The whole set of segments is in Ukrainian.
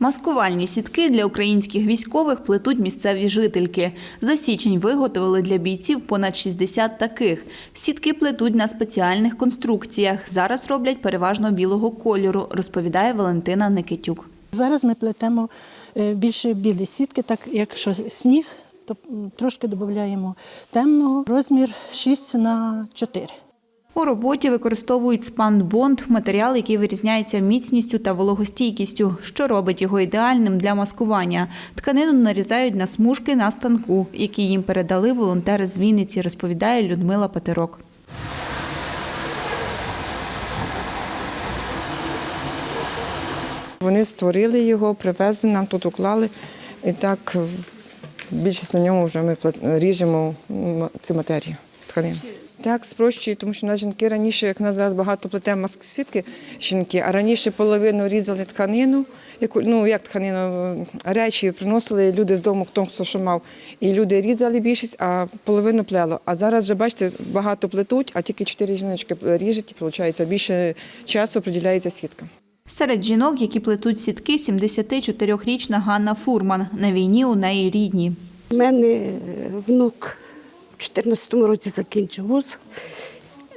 Маскувальні сітки для українських військових плетуть місцеві жительки. За січень виготовили для бійців понад 60 таких. Сітки плетуть на спеціальних конструкціях. Зараз роблять переважно білого кольору, розповідає Валентина Никитюк. Зараз ми плетемо е, більше білі сітки, так якщо сніг, то трошки додаємо темного, розмір 6 на 4. У роботі використовують спанбонд – матеріал, який вирізняється міцністю та вологостійкістю, що робить його ідеальним для маскування. Тканину нарізають на смужки на станку, які їм передали волонтери з Вінниці, розповідає Людмила Патерок. Вони створили його, привезли нам тут уклали. І так більшість на ньому вже ми ріжемо цю матерію тканину. Так, спрощує, тому що на жінки раніше, як нас зараз багато плете масксітки жінки, а раніше половину різали тканину, яку, ну як тканину, речі приносили люди з дому, хто хто що мав. І люди різали більшість, а половину плело. А зараз вже бачите, багато плетуть, а тільки чотири жіночки ріжуть, виходить, більше часу приділяється сіткам. Серед жінок, які плетуть сітки, 74-річна Ганна Фурман. На війні у неї рідні. У мене внук в 2014 році закінчив вуз,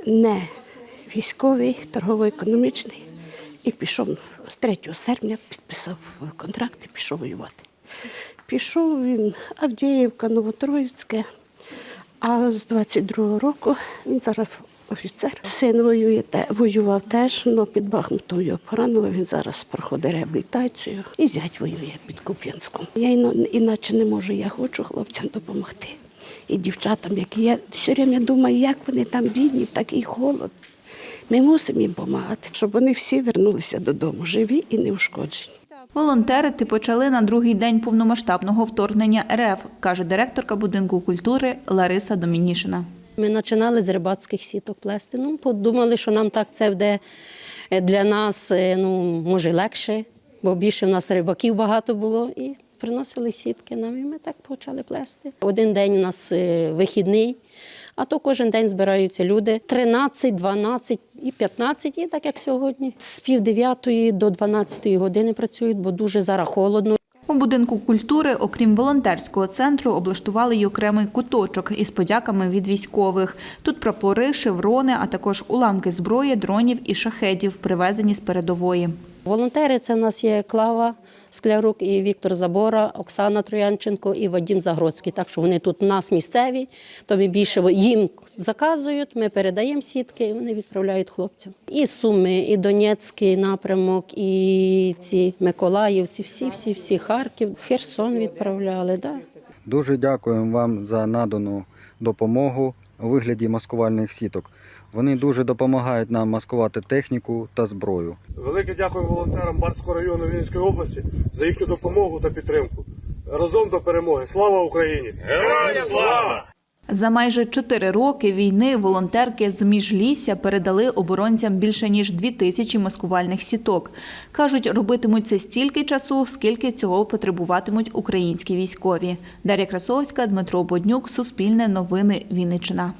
не військовий, торгово-економічний, і пішов з 3 серпня, підписав контракт і пішов воювати. Пішов він Авдіївка, Новотроїцьке, а з 22-го року він зараз офіцер. Син воює, те- воював теж, але під Бахмутом його поранило. Він зараз проходить реабілітацію і зять воює під Куп'янськом. Я іначе не можу, я хочу хлопцям допомогти. І дівчатам, які я все время думаю, як вони там бідні, такий холод. Ми мусимо їм допомагати, щоб вони всі вернулися додому, живі і неушкоджені. Волонтерити почали на другий день повномасштабного вторгнення РФ, каже директорка будинку культури Лариса Домінішина. Ми починали з рибацьких сіток плести. Ну, подумали, що нам так це буде е, для нас, е, ну, може, легше, бо більше в нас рибаків багато було. І приносили сітки нам, і ми так почали плести. Один день у нас е, вихідний, а то кожен день збираються люди. 13, 12 і 15, і так як сьогодні. З пів дев'ятої до 12 години працюють, бо дуже зараз холодно. У будинку культури, окрім волонтерського центру, облаштували й окремий куточок із подяками від військових. Тут прапори, шеврони, а також уламки зброї, дронів і шахедів, привезені з передової. Волонтери це в нас є Клава Склярук і Віктор Забора, Оксана Троянченко і Вадім Загродський. Так що вони тут у нас місцеві, то ми більше їм заказують, ми передаємо сітки, і вони відправляють хлопцям. І Суми, і Донецький напрямок, і ці Миколаївці, всі, всі, всі Харків, Херсон відправляли. Да. Дуже дякуємо вам за надану допомогу у вигляді маскувальних сіток. Вони дуже допомагають нам маскувати техніку та зброю. Велике дякую волонтерам Барського району Вінницької області за їхню допомогу та підтримку. Разом до перемоги. Слава Україні! Героям слава! За майже чотири роки війни волонтерки з міжлісся передали оборонцям більше ніж дві тисячі маскувальних сіток. Кажуть, робитимуть це стільки часу, скільки цього потребуватимуть українські військові. Дар'я Красовська, Дмитро Боднюк, Суспільне новини, Вінниччина.